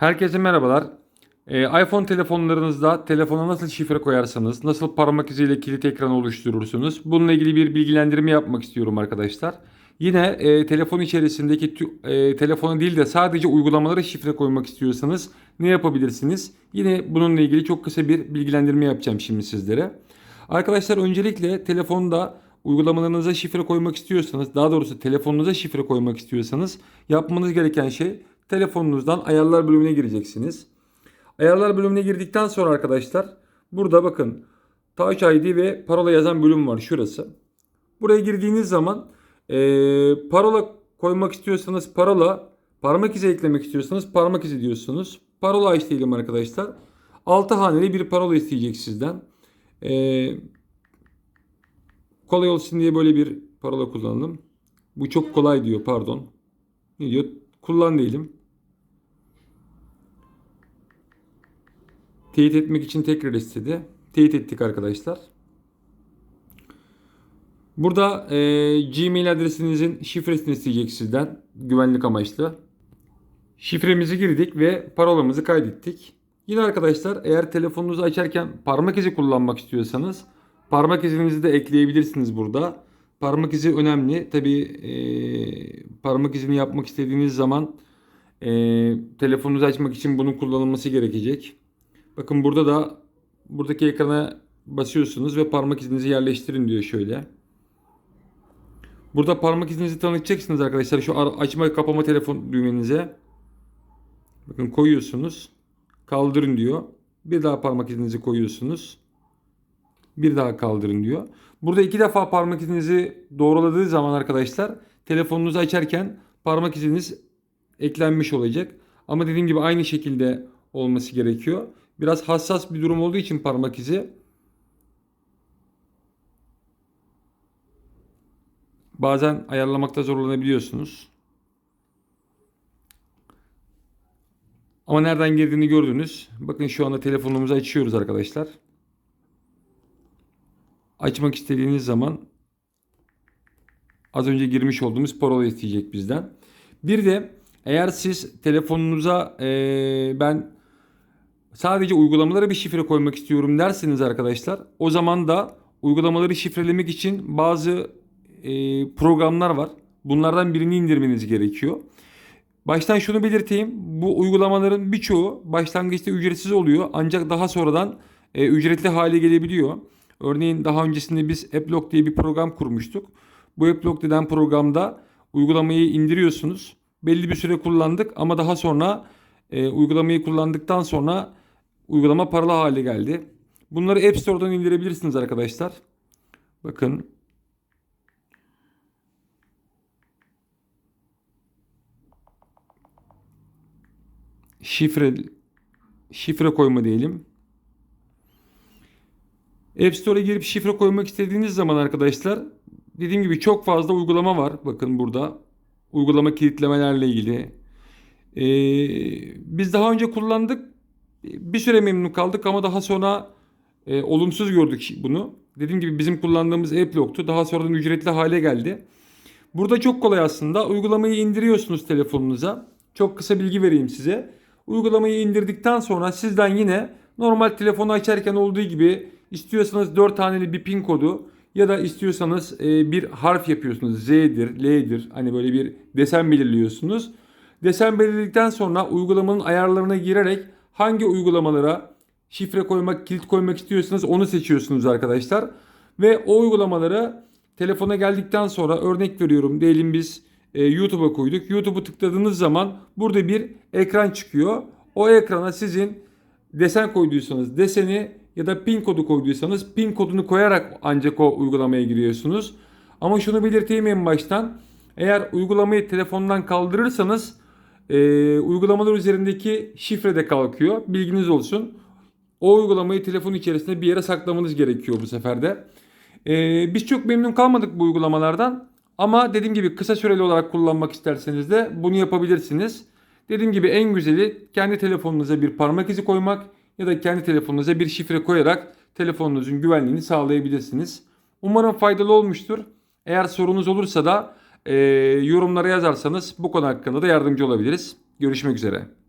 Herkese merhabalar. Ee, iPhone telefonlarınızda telefona nasıl şifre koyarsanız, nasıl parmak iziyle kilit ekranı oluşturursunuz? Bununla ilgili bir bilgilendirme yapmak istiyorum arkadaşlar. Yine e, telefon içerisindeki e, telefona değil de sadece uygulamalara şifre koymak istiyorsanız ne yapabilirsiniz? Yine bununla ilgili çok kısa bir bilgilendirme yapacağım şimdi sizlere. Arkadaşlar öncelikle telefonda uygulamalarınıza şifre koymak istiyorsanız, daha doğrusu telefonunuza şifre koymak istiyorsanız yapmanız gereken şey telefonunuzdan ayarlar bölümüne gireceksiniz. Ayarlar bölümüne girdikten sonra arkadaşlar burada bakın Touch ID ve parola yazan bölüm var şurası. Buraya girdiğiniz zaman eee, parola koymak istiyorsanız parola, parmak izi eklemek istiyorsanız parmak izi diyorsunuz. Parola aç diyelim arkadaşlar. 6 haneli bir parola isteyecek sizden. Eee, kolay olsun diye böyle bir parola kullanalım. Bu çok kolay diyor pardon. Ne diyor? Kullan diyelim. Teyit etmek için tekrar istedi. Teyit ettik arkadaşlar. Burada e, Gmail adresinizin şifresini isteyecek sizden güvenlik amaçlı. Şifremizi girdik ve parolamızı kaydettik. Yine arkadaşlar eğer telefonunuzu açarken parmak izi kullanmak istiyorsanız parmak izinizi de ekleyebilirsiniz burada. Parmak izi önemli. Tabi parmak izini yapmak istediğiniz zaman e, telefonunuzu açmak için bunun kullanılması gerekecek. Bakın burada da buradaki ekrana basıyorsunuz ve parmak izinizi yerleştirin diyor şöyle. Burada parmak izinizi tanıtacaksınız arkadaşlar. Şu açma kapama telefon düğmenize. Bakın koyuyorsunuz. Kaldırın diyor. Bir daha parmak izinizi koyuyorsunuz. Bir daha kaldırın diyor. Burada iki defa parmak izinizi doğruladığı zaman arkadaşlar telefonunuzu açarken parmak iziniz eklenmiş olacak. Ama dediğim gibi aynı şekilde olması gerekiyor. Biraz hassas bir durum olduğu için parmak izi bazen ayarlamakta zorlanabiliyorsunuz. Ama nereden girdiğini gördünüz. Bakın şu anda telefonumuzu açıyoruz arkadaşlar. Açmak istediğiniz zaman az önce girmiş olduğumuz parola isteyecek bizden. Bir de eğer siz telefonunuza eee, ben sadece uygulamalara bir şifre koymak istiyorum derseniz arkadaşlar o zaman da uygulamaları şifrelemek için bazı e, programlar var. Bunlardan birini indirmeniz gerekiyor. Baştan şunu belirteyim. Bu uygulamaların birçoğu başlangıçta ücretsiz oluyor. Ancak daha sonradan e, ücretli hale gelebiliyor. Örneğin daha öncesinde biz AppLock diye bir program kurmuştuk. Bu AppLock denen programda uygulamayı indiriyorsunuz. Belli bir süre kullandık ama daha sonra e, uygulamayı kullandıktan sonra uygulama paralı hale geldi. Bunları App Store'dan indirebilirsiniz arkadaşlar. Bakın şifre şifre koyma diyelim. App Store'a girip şifre koymak istediğiniz zaman arkadaşlar dediğim gibi çok fazla uygulama var. Bakın burada uygulama kilitlemelerle ilgili. Ee, biz daha önce kullandık. Bir süre memnun kaldık ama daha sonra e, olumsuz gördük bunu. Dediğim gibi bizim kullandığımız AppLock'tu. Daha sonradan ücretli hale geldi. Burada çok kolay aslında. Uygulamayı indiriyorsunuz telefonunuza. Çok kısa bilgi vereyim size. Uygulamayı indirdikten sonra sizden yine normal telefonu açarken olduğu gibi istiyorsanız 4 haneli bir pin kodu ya da istiyorsanız e, bir harf yapıyorsunuz. Z'dir, L'dir. Hani böyle bir desen belirliyorsunuz. Desen belirledikten sonra uygulamanın ayarlarına girerek hangi uygulamalara şifre koymak, kilit koymak istiyorsanız onu seçiyorsunuz arkadaşlar. Ve o uygulamaları telefona geldikten sonra örnek veriyorum diyelim biz e, YouTube'a koyduk. YouTube'u tıkladığınız zaman burada bir ekran çıkıyor. O ekrana sizin desen koyduysanız deseni ya da pin kodu koyduysanız pin kodunu koyarak ancak o uygulamaya giriyorsunuz. Ama şunu belirteyim en baştan. Eğer uygulamayı telefondan kaldırırsanız e, uygulamalar üzerindeki şifre de kalkıyor. Bilginiz olsun. O uygulamayı telefon içerisinde bir yere saklamanız gerekiyor bu sefer de. Ee, biz çok memnun kalmadık bu uygulamalardan. Ama dediğim gibi kısa süreli olarak kullanmak isterseniz de bunu yapabilirsiniz. Dediğim gibi en güzeli kendi telefonunuza bir parmak izi koymak ya da kendi telefonunuza bir şifre koyarak telefonunuzun güvenliğini sağlayabilirsiniz. Umarım faydalı olmuştur. Eğer sorunuz olursa da e, yorumlara yazarsanız bu konu hakkında da yardımcı olabiliriz. Görüşmek üzere.